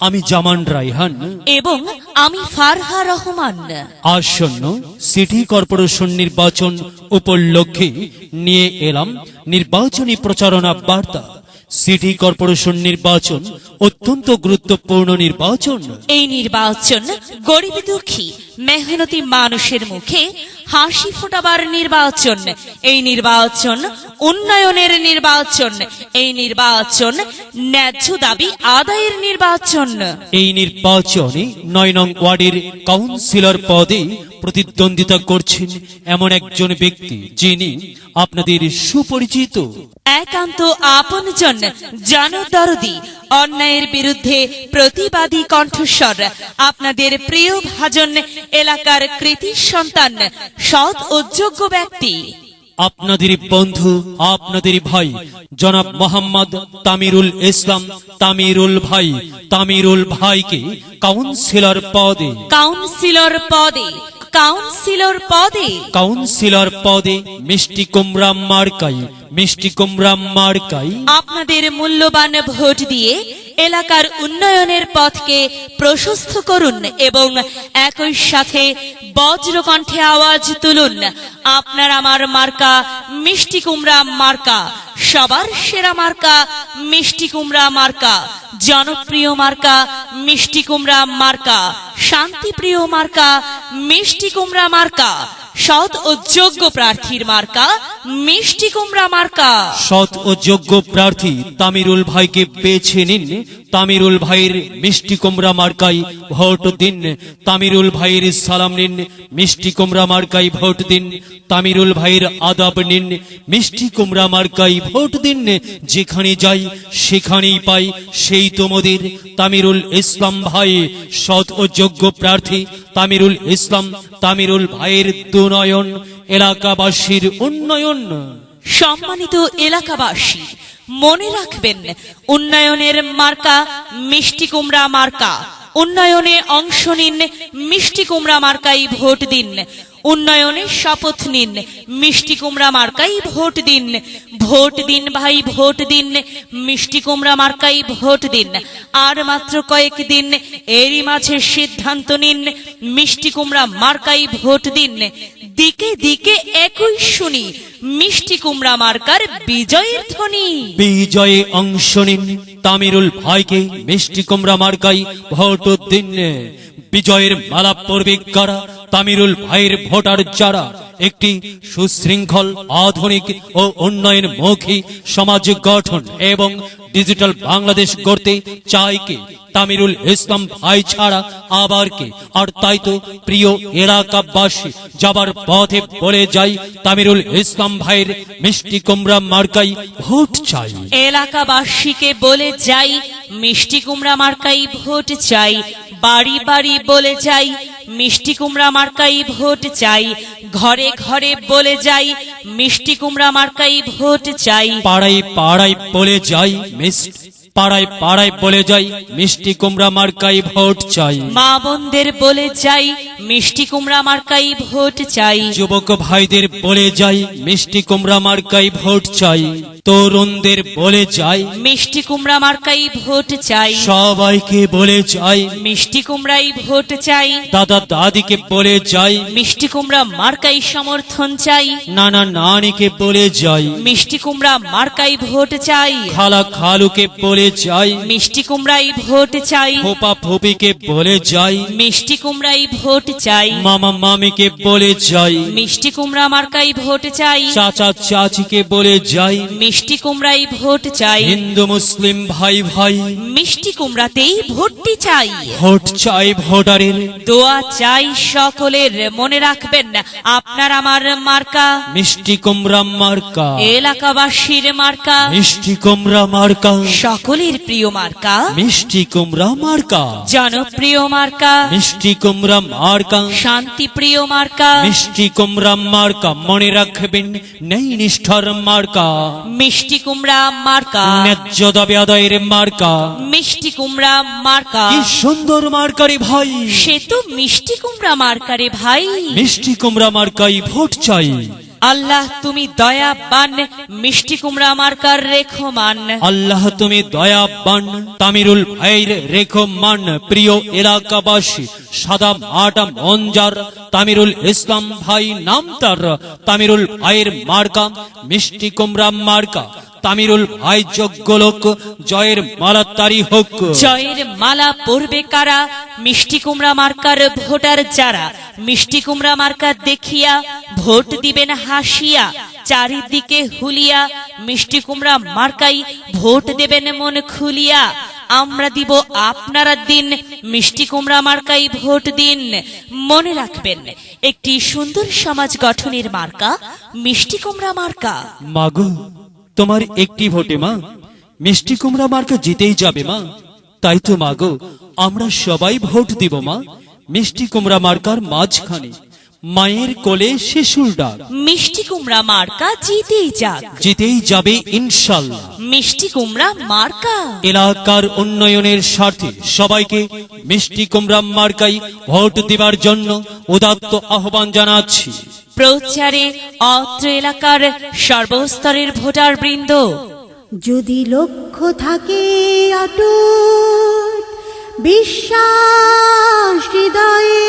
আমি জামান রাইহান এবং আমি ফারহা রহমান। আসন্ন সিটি কর্পোরেশন নির্বাচন উপলক্ষে নিয়ে এলাম নির্বাচনী প্রচারণা বার্তা। সিটি কর্পোরেশন নির্বাচন অত্যন্ত গুরুত্বপূর্ণ নির্বাচন। এই নির্বাচন গরিব দুঃখী মেহনতি মানুষের মুখে হাসি ফোটাবার নির্বাচন। এই নির্বাচন উন্নয়নের নির্বাচন। এই নির্বাচন ন্যায্য দাবি আদায়ের নির্বাচন। এই নির্বাচনে নয় নং ওয়ার্ডের কাউন্সিলর পদে প্রতিদ্বন্দ্বিতা করছেন এমন একজন ব্যক্তি যিনি আপনাদের সুপরিচিত। একান্ত আপনজন। জনদরদি অন্যায়ের বিরুদ্ধে প্রতিবাদী কণ্ঠস্বর। আপনাদের প্রিয় ভাজন এলাকার কৃতি সন্তান সৎ ও যোগ্য ব্যক্তি। আপনাদের বন্ধু আপনাদের ভাই জনাব মোহাম্মদ তামিরুল ইসলাম তামিরুল ভাই তামিরুল ভাইকে কাউন্সিলর পদে। কাউন্সিলর পদে। কাউন্সিলর পদে। কাউন্সিলর পদে মিষ্টি কুমড়া মার্কাই মিষ্টি কুমড়া মার্কাই। আপনাদের মূল্যবান ভোট দিয়ে এলাকার উন্নয়নের পথকে প্রশস্ত করুন এবং একই সাথে বজ্রকণ্ঠে আওয়াজ তুলুন। আপনার আমার মার্কা মিষ্টি কুমড়া মার্কা সবার সেরা মার্কা মিষ্টি কুমড়া মার্কা। জনপ্রিয় মার্কা মিষ্টি কুমড়া মার্কা, শান্তিপ্রিয় মার্কা, মিষ্টি কুমড়া মার্কা, সৎ ও যোগ্য প্রার্থীর মার্কা মিষ্টি কুমড়া মার্কা। সৎ ও যোগ্য প্রার্থী তামিরুল ভাইকে বেছে নিন। তামিরুল ভাইয়ের মিষ্টি কুমড়া মার্কাই ভোট দিন। তামিরুল ভাইয়ের সালাম নিন। মিষ্টি কুমড়া মার্কাই ভোট দিন। তামিরুল ভাইয়ের আদাব নিন। মিষ্টি কুমড়া মার্কাই ভোট দিন। যেখানে যাই, সেখানেই পাই। সেই তোমাদের তামিরুল ইসলাম ভাই। সৎ ও যোগ্য প্রার্থী তামিরুল ইসলাম, তামিরুল ভাইয়ের দুনয়ন। এলাকাবাসীর উন্নয়ন। সম্মানিত এলাকাবাসী, মনে রাখবেন, উন্নয়নের মার্কা মিষ্টি কুমড়া মার্কা। উন্নয়নে অংশ নিন, মিষ্টি কুমড়া মার্কাই ভোট দিন। উন্নয়নে শপথ নিন। মিষ্টি কুমড়া মার্কাই ভোট দিন। ভোট দিন ভাই, ভোট দিন। মিষ্টি কুমড়া মার্কাই ভোট দিন। আর মাত্র কয়েক দিন এরই মাঝে সিদ্ধান্ত নিন। মিষ্টি কুমড়া মার্কাই ভোট দিন। দিকে দিকে একই শুনি। মিষ্টি কুমড়া মার্কার বিজয়ের ধ্বনি। বিজয়ে অংশ নিন। তামিরুল ভাইকে মিষ্টি কুমড়া মার্কাই ভোট দিন। বিজয়ের মালা পড়বে কারা? তামিরুল ভাইয়ের ভোটার যারা? একটি সুশৃঙ্খল, আধুনিক ও উন্নয়নমুখী সমাজ গঠন এবং ডিজিটাল বাংলাদেশ গড়তে চায় কে? তামিরুল ইসলাম ভাই ছাড়া আবার কে? আর তাই তো প্রিয় এলাকাবাসী যাবার পথে বলে যাই তামিরুল ইসলাম ভাইয়ের মিষ্টি কুমড়া মার্কাই ভোট চাই। এলাকাবাসীকে বলে যাই, মিষ্টি কুমড়া মার্কাই ভোট চাই। বাড়ি বাড়ি বলে যাই, মিষ্টি কুমড়া মার্কাই ভোট চাই। ঘরে ঘরে বলে যাই, মিষ্টি কুমড়া মার্কাই ভোট চাই। পাড়ায় পাড়ায় বলে যাই, মিষ্টি পাড়ায় পাড়ায় বলে যাই মিষ্টি কুমড়া মার্কাই ভোট চাই। মা বোনদের বলে যাই মিষ্টি কুমড়া মার্কাই ভোট চাই। যুবক ভাইদের বলে যাই মিষ্টি কুমড়া মার্কাই ভোট চাই। তরুণদের বলে যাই মিষ্টি কুমড়া মার্কাই ভোট চাই। সবাইকে বলে যাই। মিষ্টি কুমড়াই ভোট চাই। দাদা দাদিকে বলে যাই। মিষ্টি কুমড়া মার্কাই সমর্থন চাই। নানা নানিকে বলে যাই। মিষ্টি কুমড়া মার্কাই ভোট চাই। খালা খালুকে বলে যাই মিষ্টি কুমড়াই ভোট চাই। ফোপা ফোপিকে বলে যাই। মিষ্টি কুমড়াই ভোট চাই। মামা মামিকে বলে যাই। মিষ্টি কুমড়া মার্কাই ভোট চাই। চাচা চাচিকে বলে যাই। মিষ্টি কুমড়াই ভোট চাই। হিন্দু মুসলিম ভাই ভাই। মিষ্টি কুমড়াতেই ভোটটি চাই। ভোট চাই ভোটারের। দোয়া চাই সকলের। মনে রাখবেন আপনার আমার মার্কা। মিষ্টি কুমড়া মার্কা। এলাকাবাসীর মার্কা। মিষ্টি কুমড়া মার্কা। সকলের প্রিয় মার্কা। মিষ্টি কুমড়া মার্কা। জনপ্রিয় মার্কা? মিষ্টি কুমড়া মার্কা। শান্তি প্রিয় মার্কা। মিষ্টি কুমড়া মার্কা মনে রাখবেন নেই নিষ্ঠার মার্কা। মিষ্টি কুমড়া মার্কা। ন্যায্য দাবি আদায়ের মার্কা। মিষ্টি কুমড়া মার্কা। কি সুন্দর মার্কারি ভাই। সে তো মিষ্টি কুমড়া মার্কারে ভাই। মিষ্টি কুমড়া মার্কাই ভোট চাই। আল্লাহ তুমি দয়াবান মিষ্টি কুমড়া মার্কার রেখো মান আল্লাহ তুমি দয়াবান তামিরুল ভাইয়ের রেখো মান প্রিয় এলাকাবাসী সাদা মাটা মঞ্জার তামিরুল ইসলাম ভাই নাম তার তামিরুল ভাইয়ের মার্কা মিষ্টি কুমড়া মার্কা তামিরুল ভাই যোগ্য লোক জয়ের মালাতারি হোক। জয়ের মালা পরবে কারা? মিষ্টি কুমড়া মার্কার ভোটার যারা? মিষ্টি কুমড়া মার্কা দেখিয়া ভোট দিবেন হাসিয়া, চারিদিকে হুলিয়া, মিষ্টি কুমড়া মার্কাই ভোট দেবেন মন খুলিয়া। আমরা দিব আপনারা দিন, মিষ্টি কুমড়া মার্কাই ভোট দিন। মনে রাখবেন, একটি সুন্দর সমাজ গঠনের মার্কা, মিষ্টি কুমড়া মার্কা। মাগো, তোমার একটি ভোটে মা, মিষ্টি কুমড়া মার্কা জিতেই যাবে মা। তাই তো মাগো, আমরা সবাই ভোট দিব মা, মিষ্টি কুমড়া মার্কার মাঝখানে। মায়ের কোলে শিশুর ডাক। মিষ্টি কুমড়া মার্কা জিতেই যাক। জিতেই যাবে ইনশাল্লাহ। মিষ্টি কুমড়া মার্কা। এলাকার উন্নয়নের স্বার্থে সবাইকে মিষ্টি কুমড়া মার্কাই ভোট দেবার জন্য উদাত্ত আহ্বান জানাচ্ছি। প্রচারে অত্র এলাকার সর্বস্তরের ভোটার বৃন্দ যদি লক্ষ্য থাকে অটুট বিশ্বাস হৃদয়ে